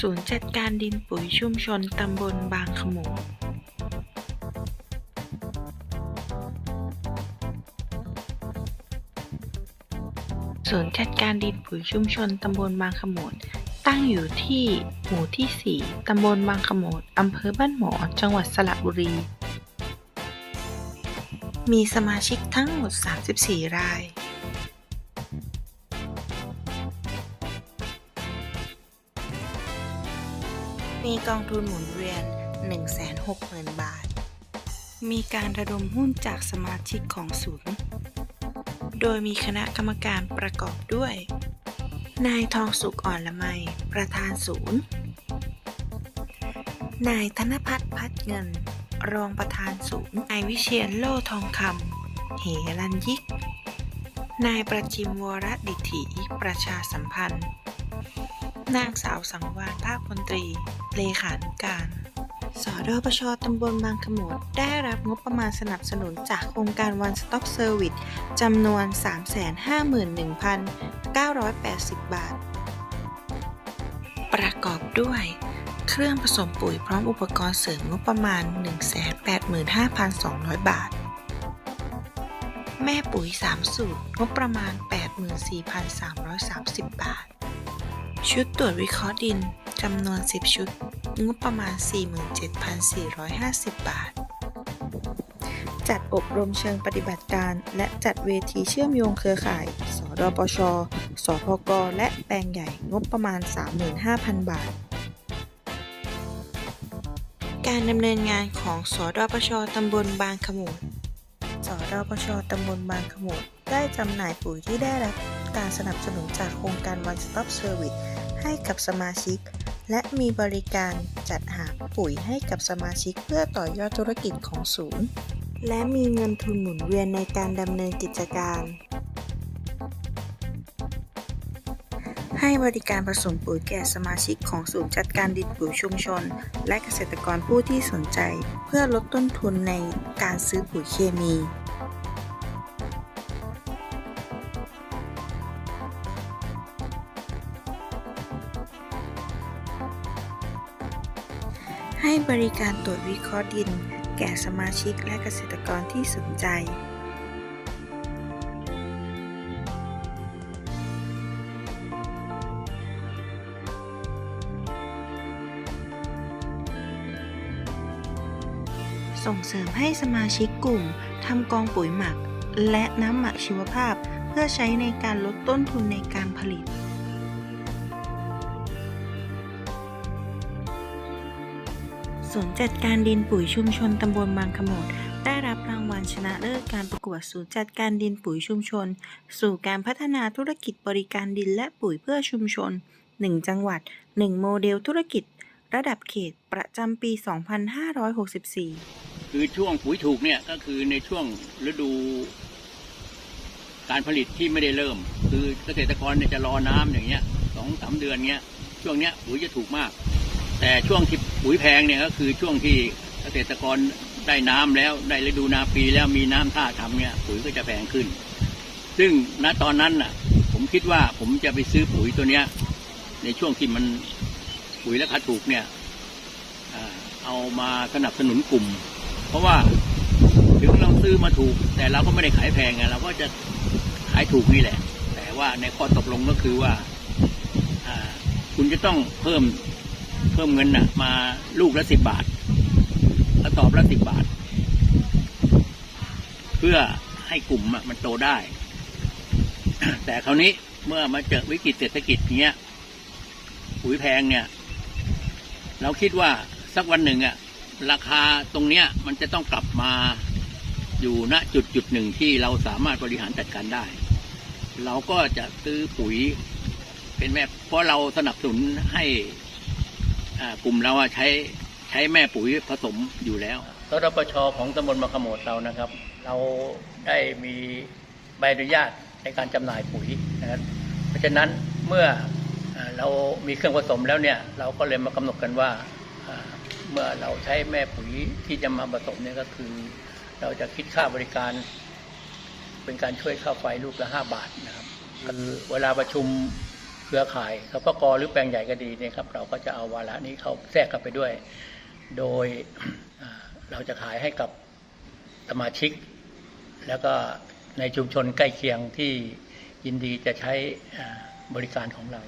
ศูนย์จัดการดินปุ๋ยชุมชนตำบลบางขโมดศูนย์จัดการดินปุ๋ยชุมชนตำบลบางขโมด ตั้งอยู่ที่หมู่ที่ 4 ตำบลบางขโมด อำเภอบ้านหมอ จังหวัดสระบุรี มีสมาชิกทั้งหมด 34 ราย มีกองทุนหมุนเวียน 160,000 บาท มีการระดมหุ้นจากสมาชิกของศูนย์ โดยมีคณะกรรมการประกอบด้วย นายทองสุขอ่อนละไม ประธานศูนย์ นายธนพัฒน์พัดเงิน รองประธานศูนย์ นายวิเชียนโล่ทองคำ เหรันยิก นายประจิมวรดิถีประชาสัมพันธ์ นางสาวสังวานภาคพลตรี เลขานุการสอดปชตำบลบางขโมดได้รับงบประมาณสนับสนุนจากโครงการ One Stop Service จำนวน 351,980 บาท ประกอบด้วยเครื่องผสมปุ๋ยพร้อมอุปกรณ์เสริมงบประมาณ 185,200 บาท แม่ปุ๋ย 3 สูตร งบประมาณ 84,330 บาท ชุดตรวจวิเคราะห์ดินจำนวน 10 ชุด งบประมาณ 47,450 บาท จัดอบรมเชิงปฏิบัติการ และจัดเวทีเชื่อมโยงเครือข่าย สดปช สพก และแปลงใหญ่งบประมาณ 35,000 บาท การดำเนินงานของสดปชตำบลบางขมูดสดปชตำบลบางขมูดได้จำหน่ายปุ๋ยที่ได้รับการสนับสนุนจากโครงการ One Stop Service ให้กับสมาชิก และมีบริการจัดหาปุ๋ยให้กับสมาชิกเพื่อต่อยอดธุรกิจของศูนย์ และมีเงินทุนหมุนเวียนในการดำเนินกิจการ ให้บริการผสมปุ๋ยแก่สมาชิกของศูนย์จัดการดินปุ๋ยชุมชน และเกษตรกรผู้ที่สนใจ เพื่อลดต้นทุนในการซื้อปุ๋ยเคมี ให้บริการตรวจวิเคราะห์ดิน แก่สมาชิกและเกษตรกรที่สนใจ ส่งเสริมให้สมาชิกกลุ่มทำกองปุ๋ยหมัก และน้ำหมักชีวภาพ เพื่อใช้ในการลดต้นทุนในการผลิต ศูนย์จัดการดินปุ๋ยชุมชนตำบลบางขโมดได้รับรางวัลชนะเลิศการประกวดศูนย์จัดการดินปุ๋ยชุมชน สู่การพัฒนาธุรกิจบริการดินและปุ๋ยเพื่อชุมชน 1 จังหวัด 1 โมเดลธุรกิจ ระดับเขตประจำปี 2564 คือช่วงปุ๋ยถูกเนี่ยก็คือในช่วงฤดู การผลิตที่ไม่ได้เริ่ม คือเกษตรกรเนี่ยจะรอน้ำอย่างเงี้ยสองสามเดือนเงี้ยช่วงเนี้ยปุ๋ยจะถูกมาก แต่ช่วงที่ ปุ๋ยแพงเนี่ยก็คือช่วงที่เกษตรกรได้น้ำแล้วได้ฤดูนาปีแล้วมีน้ำท่าทำเนี่ยปุ๋ยก็จะแพงขึ้น ซึ่งณตอนนั้นน่ะ ผมคิดว่าผมจะไปซื้อปุ๋ยตัวเนี้ย ในช่วงที่มันปุ๋ยราคาถูกเนี่ยเอามาสนับสนุนกลุ่ม เพราะว่าถึงเราซื้อมาถูก แต่เราก็ไม่ได้ขายแพงไงเราก็จะขายถูกนี่แหละ แต่ว่าในข้อตกลงก็คือว่าคุณจะต้องเพิ่ม เพิ่มเงินนะมาลูกละสิบบาทแล้วตอบละสิบบาท เพื่อให้กลุ่มอะมันโตได้ แต่คราวนี้เมื่อมาเจอวิกฤตเศรษฐกิจเนี้ยปุ๋ยแพงเนี่ย เราคิดว่าสักวันหนึ่งอะราคาตรงเนี้ย มันจะต้องกลับมาอยู่ณจุดจุดหนึ่งที่เราสามารถบริหารจัดการได้ เราก็จะซื้อปุ๋ยเป็นแม่เพราะเราสนับสนุนให้ กลุ่มเราใช้ใช้แม่ปุ๋ยผสมอยู่แล้วสรปชของตำบลมะขโมดเรานะครับ เราได้มีใบอนุญาตในการจำหน่ายปุ๋ยนะครับเพราะฉะนั้นเมื่อเรามีเครื่องผสมแล้วเนี่ยเราก็เลยมากำหนดกันว่าอ่าเมื่อเราใช้แม่ปุ๋ยที่จะมาผสมเนี่ยก็คือ เราจะคิดค่าบริการ เป็นการช่วยค่าไฟลูกละห้าบาทนะครับคือเวลาประชุม เครือข่ายสปกรหรือแปลงใหญ่ก็ดีเนี่ยครับ เราก็จะเอาวาระนี้เขาแทรกเข้าไปด้วย โดยเราจะขายให้กับสมาชิก แล้วก็ในชุมชนใกล้เคียงที่ยินดีจะใช้บริการของเรา